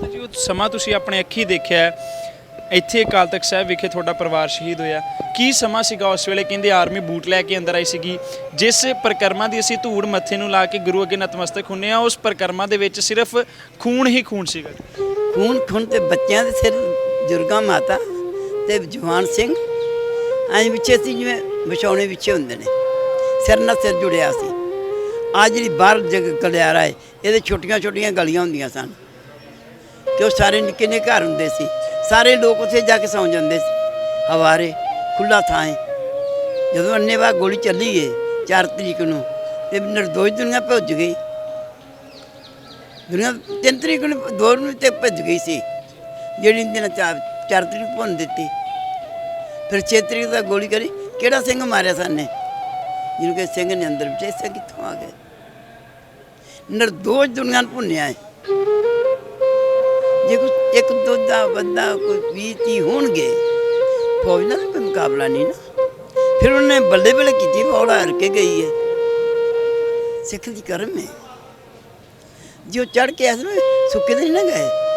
ਮਾਤਾ ਜੀ ਉਹ ਸਮਾਂ ਤੁਸੀਂ ਆਪਣੇ ਅੱਖੀ ਦੇਖਿਆ ਇੱਥੇ ਅਕਾਲ ਤਖਤ ਸਾਹਿਬ ਵਿਖੇ ਤੁਹਾਡਾ ਪਰਿਵਾਰ ਸ਼ਹੀਦ ਹੋਇਆ। ਕੀ ਸਮਾਂ ਸੀਗਾ ਉਸ ਵੇਲੇ? ਕਹਿੰਦੇ ਆਰਮੀ ਬੂਟ ਲੈ ਕੇ ਅੰਦਰ ਆਈ ਸੀਗੀ। ਜਿਸ ਪਰਿਕਰਮਾ ਦੀ ਅਸੀਂ ਧੂੜ ਮੱਥੇ ਨੂੰ ਲਾ ਕੇ ਗੁਰੂ ਅੱਗੇ ਨਤਮਸਤਕ ਹੁੰਨੇ ਆ, ਉਸ ਪਰਿਕਰਮਾ ਦੇ ਵਿੱਚ ਸਿਰਫ ਖੂਨ ਹੀ ਖੂਨ ਸੀਗਾ। ਖੂਨ ਖੂਨ ਤੇ ਬੱਚਿਆਂ ਦੇ ਸਿਰ, ਜੁਰਗਾ ਮਾਤਾ ਤੇ ਜਵਾਨ ਸਿੰਘ। ਐਂ ਵਿੱਚੇ ਸੀ ਜਿਵੇਂ ਵਿਛਾਉਣੇ ਵਿੱਚੇ ਹੁੰਦੇ ਨੇ। ਸਿਰ ਨਾਲ ਸਿਰ ਜੁੜਿਆ ਸੀ। ਆ ਜਿਹੜੀ ਬਾਹਰ ਜਗ ਗਲਿਆਰਾ ਹੈ, ਇਹਦੇ ਛੋਟੀਆਂ ਛੋਟੀਆਂ ਗਲੀਆਂ ਹੁੰਦੀਆਂ ਸਨ। ਕਿ ਉਹ ਸਾਰੇ ਨਿੱਕੇ ਨਿੱਕੇ ਘਰ ਹੁੰਦੇ ਸੀ। ਸਾਰੇ ਲੋਕ ਉੱਥੇ ਜਾ ਕੇ ਸੌਂ ਜਾਂਦੇ ਸੀ। ਹਵਾਰੇ ਖੁੱਲਾ ਥਾਂ ਹੈ ਜਦੋਂ ਅੰਨੇਵਾਹ ਗੋਲੀ ਚੱਲੀ ਏ 4 ਤਰੀਕ ਨੂੰ, ਤੇ ਨਿਰਦੋਸ਼ ਦੁਨੀਆ ਭੁੱਜ ਗਈ। ਦੁਨੀਆ ਤਿੰਨ ਤਰੀਕ ਨੂੰ, ਦੋ ਨੂੰ ਤੇ ਭੱਜ ਗਈ ਸੀ। ਜਿਹੜੀ ਦਿਨ ਚਾਰ ਚਾਰ ਤਰੀਕ ਭੁੰਨ ਦਿੱਤੀ। ਫਿਰ ਛੇ ਤਰੀਕ ਦਾ ਗੋਲੀ ਕਰੀ। ਕਿਹੜਾ ਸਿੰਘ ਮਾਰਿਆ ਸਾਨੇ ਜਿਹਨੂੰ ਕਿ ਸਿੰਘ ਨੇ ਅੰਦਰ ਬਿਠੇ ਸਿੰਘ ਕਿੱਥੋਂ ਆ ਗਏ ਨਿਰਦੋਸ਼ ਦੁਨੀਆ ਨੂੰ ਭੁੰਨਿਆ ਹੈ ਜੇ ਕੋਈ ਇੱਕ ਦੋ ਦਾ ਬੰਦਾ ਕੋਈ ਵੀਹ ਤੀਹ ਹੋਣਗੇ, ਫੌਜ ਨਾਲ ਕੋਈ ਮੁਕਾਬਲਾ ਨਹੀਂ ਨਾ। ਫਿਰ ਉਹਨੇ ਬੱਲੇ ਬੱਲੇ ਕੀਤੀ ਫੌੜਾ ਹਰ ਕੇ ਗਈ ਹੈ। ਸਿੱਖ ਦੀ ਕਰਮ ਹੈ। ਜੋ ਚੜ ਕੇ ਆਸ ਨੂੰ ਸੁੱਕੇ ਦੇ ਨਹੀਂ ਨਾ ਗਏ